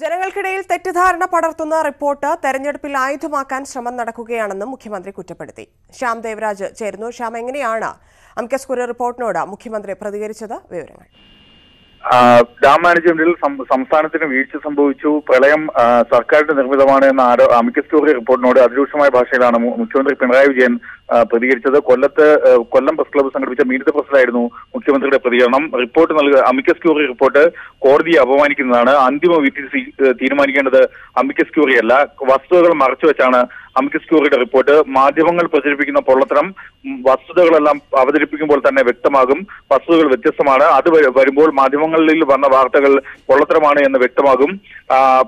ജനങ്ങൾക്കിടയിൽ തെറ്റിദ്ധാരണ പടർത്തുന്ന റിപ്പോർട്ട് തെരഞ്ഞെടുപ്പിൽ ആയുധമാക്കാൻ ശ്രമം നടക്കുകയാണെന്നും മുഖ്യമന്ത്രി കുറ്റപ്പെടുത്തി. ശ്യാം ദേവരാജ് ചേരുന്നു. ശ്യാം എങ്ങനെയാണ് അംകസ്കുര റിപ്പോർട്ടിനോട് മുഖ്യമന്ത്രി പ്രതികരിച്ചത്? വിവരങ്ങൾ. ഡാം മാനേജ്മെന്റിൽ സംസ്ഥാനത്തിന് വീഴ്ച സംഭവിച്ചു. പ്രളയം സർക്കാരിന്റെ നിർമ്മിതമാണ് എന്ന ആരോ അമിക്കസ് സ്റ്റോറി റിപ്പോർട്ടിനോട് അതിരൂക്ഷമായ ഭാഷയിലാണ് മുഖ്യമന്ത്രി പിണറായി വിജയൻ പ്രതികരിച്ചത്. കൊല്ലത്ത് കൊല്ലം പ്രസ് ക്ലബ്ബ് സംഘടിപ്പിച്ച മീറ്റ് പ്രസിലായിരുന്നു മുഖ്യമന്ത്രിയുടെ പ്രതികരണം റിപ്പോർട്ട് നൽകുക അമിക്കസ് ക്യൂറി റിപ്പോർട്ട് കോടതിയെ അപമാനിക്കുന്നതാണ്. അന്തിമ വിധി തീരുമാനിക്കേണ്ടത് അമിക്കസ് ക്യൂറി അല്ല വസ്തുതകൾ മറച്ചുവെച്ചാണ് അമിക്കസ് ക്യൂറിയുടെ റിപ്പോർട്ട്. മാധ്യമങ്ങൾ പ്രചരിപ്പിക്കുന്ന പൊള്ളത്തരം വസ്തുതകളെല്ലാം അവതരിപ്പിക്കുമ്പോൾ തന്നെ വ്യക്തമാകും. വസ്തുതകൾ വ്യത്യസ്തമാണ്. അത് വരുമ്പോൾ മാധ്യമങ്ങളിൽ വന്ന വാർത്തകൾ പൊള്ളത്തരമാണ് എന്ന് വ്യക്തമാകും.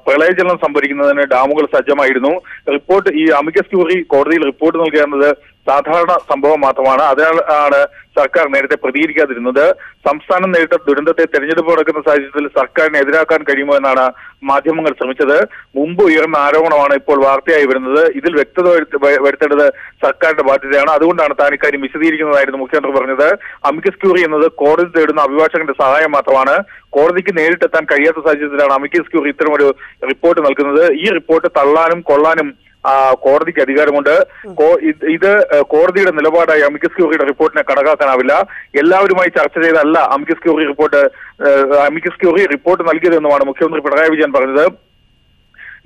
പ്രളയജലം സംഭരിക്കുന്നതിന് ഡാമുകൾ സജ്ജമായിരുന്നു. റിപ്പോർട്ട് ഈ അമിക്കസ് ക്യൂറി കോടതിയിൽ റിപ്പോർട്ട് നൽകുക എന്നത് സാധാരണ സംഭവം മാത്രമാണ്. അതിനാൽ ആണ് സർക്കാർ നേരത്തെ പ്രതികരിക്കാതിരുന്നത്. സംസ്ഥാനം നേരിട്ട ദുരന്തത്തെ തെരഞ്ഞെടുപ്പ് നടക്കുന്ന സാഹചര്യത്തിൽ സർക്കാരിനെ എതിരാക്കാൻ കഴിയുമോ എന്നാണ് മാധ്യമങ്ങൾ ശ്രമിച്ചത്. മുമ്പ് ഉയർന്ന ആരോപണമാണ് ഇപ്പോൾ വാർത്തയായി വരുന്നത്. ഇതിൽ വ്യക്തത വരുത്തേണ്ടത് സർക്കാരിന്റെ ബാധ്യതയാണ്. അതുകൊണ്ടാണ് താൻ ഇക്കാര്യം വിശദീകരിക്കുന്നതായിരുന്നു മുഖ്യമന്ത്രി പറഞ്ഞത്. അമിക്കസ് ക്യൂറി എന്നത് കോടതി തേടുന്ന അഭിഭാഷകന്റെ സഹായം മാത്രമാണ്. കോടതിക്ക് നേരിട്ടെത്താൻ കഴിയാത്ത സാഹചര്യത്തിലാണ് അമിക്കസ് ക്യൂറി ഇത്തരമൊരു റിപ്പോർട്ട് നൽകുന്നത്. ഈ റിപ്പോർട്ട് തള്ളാനും കൊള്ളാനും കോടതിക്ക് അധികാരമുണ്ട്. ഇത് കോടതിയുടെ നിലപാടായി അമിക്കസ് ക്യൂറിയുടെ റിപ്പോർട്ടിനെ കണക്കാക്കാനാവില്ല. എല്ലാവരുമായി ചർച്ച ചെയ്തല്ല amicus curiae report amicus curiae report നൽകിയതെന്നുമാണ് മുഖ്യമന്ത്രി പിണറായി വിജയൻ പറഞ്ഞത്.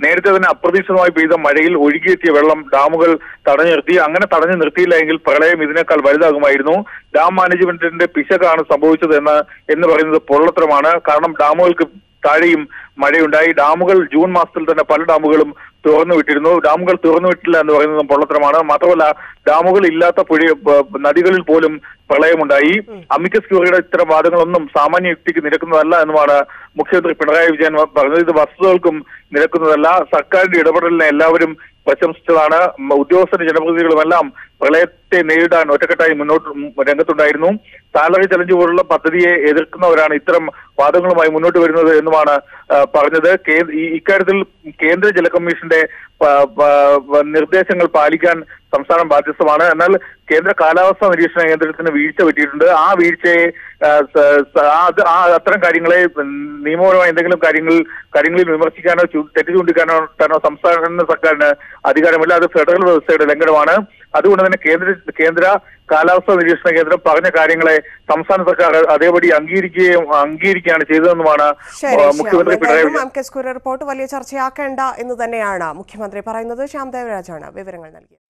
നേരത്തെ തന്നെ അപ്രതീക്ഷിതമായി പെയ്ത മഴയിൽ ഒഴുകിയെത്തിയ വെള്ളം ഡാമുകൾ തടഞ്ഞു നിർത്തി അങ്ങനെ തടഞ്ഞു നിർത്തിയില്ല എങ്കിൽ പ്രളയം ഇതിനേക്കാൾ വലുതാകുമായിരുന്നു. ഡാം മാനേജ്മെന്റിന്റെ പിശകാണ് സംഭവിച്ചത് എന്ന് എന്ന് പറയുന്നത് പൊള്ളത്തരമാണ്. കാരണം ഡാമുകൾക്ക് താഴെയും മഴയുണ്ടായി. ഡാമുകൾ ജൂൺ മാസത്തിൽ തന്നെ പല ഡാമുകളും തുറന്നു വിട്ടിരുന്നു. ഡാമുകൾ തുറന്നു വിട്ടില്ല എന്ന് പറയുന്നത് പൊള്ളത്തരമാണ്. മാത്രമല്ല ഡാമുകൾ ഇല്ലാത്ത പുഴ നദികളിൽ പോലും പ്രളയമുണ്ടായി. അമിക്കസ് ക്യൂറിയുടെ ഇത്തരം വാദങ്ങളൊന്നും സാമാന്യ യുക്തിക്ക് നിരക്കുന്നതല്ല എന്നുമാണ് മുഖ്യമന്ത്രി പിണറായി വിജയൻ പറഞ്ഞത്. ഇത് വസ്തുതകൾക്കും നിരക്കുന്നതല്ല. സർക്കാരിന്റെ ഇടപെടലിനെ എല്ലാവരും പ്രശംസിച്ചതാണ്. ഉദ്യോഗസ്ഥരും ജനപ്രതിനിധികളുമെല്ലാം പ്രളയത്തെ നേരിടാൻ ഒറ്റക്കെട്ടായി മുന്നോട്ട് രംഗത്തുണ്ടായിരുന്നു. സാലറി ചലഞ്ച് പോലുള്ള പദ്ധതിയെ എതിർക്കുന്നവരാണ് ഇത്തരം വാദങ്ങളുമായി മുന്നോട്ട് വരുന്നത് എന്നുമാണ് പറഞ്ഞത് ഇക്കാര്യത്തിൽ കേന്ദ്ര ജല കമ്മീഷന്റെ നിർദ്ദേശങ്ങൾ പാലിക്കാൻ സംസ്ഥാനം ബാധ്യസ്ഥമാണ്. എന്നാൽ കേന്ദ്ര കാലാവസ്ഥാ നിരീക്ഷണ കേന്ദ്രത്തിന് വീഴ്ച പറ്റിയിട്ടുണ്ട്. ആ വീഴ്ചയെ അത്തരം കാര്യങ്ങളെ നിയമപരമായ എന്തെങ്കിലും കാര്യങ്ങൾ കാര്യങ്ങളിൽ വിമർശിക്കാനോ തെറ്റ് ചൂണ്ടിക്കാനോ സംസ്ഥാന സർക്കാരിന് അധികാരമില്ല. അത് ഫെഡറൽ വ്യവസ്ഥയുടെ ലംഘനമാണ്. അതുകൊണ്ട് തന്നെ കേന്ദ്ര കേന്ദ്ര കാലാവസ്ഥാ നിരീക്ഷണ കേന്ദ്രം പറഞ്ഞ കാര്യങ്ങളെ സംസ്ഥാന സർക്കാർ അതേപടി അംഗീകരിക്കുകയും അംഗീകരിക്കുകയാണ് ചെയ്തതെന്നുമാണ് മുഖ്യമന്ത്രി പിണറായി വിജയൻ റിപ്പോർട്ട് വലിയ ചർച്ചയാക്കേണ്ട എന്ന് തന്നെയാണ്. മുഖ്യമന്ത്രി പറയുന്നത്. ശ്യാം ദേവരാജാണ് വിവരങ്ങൾ നൽകിയത്.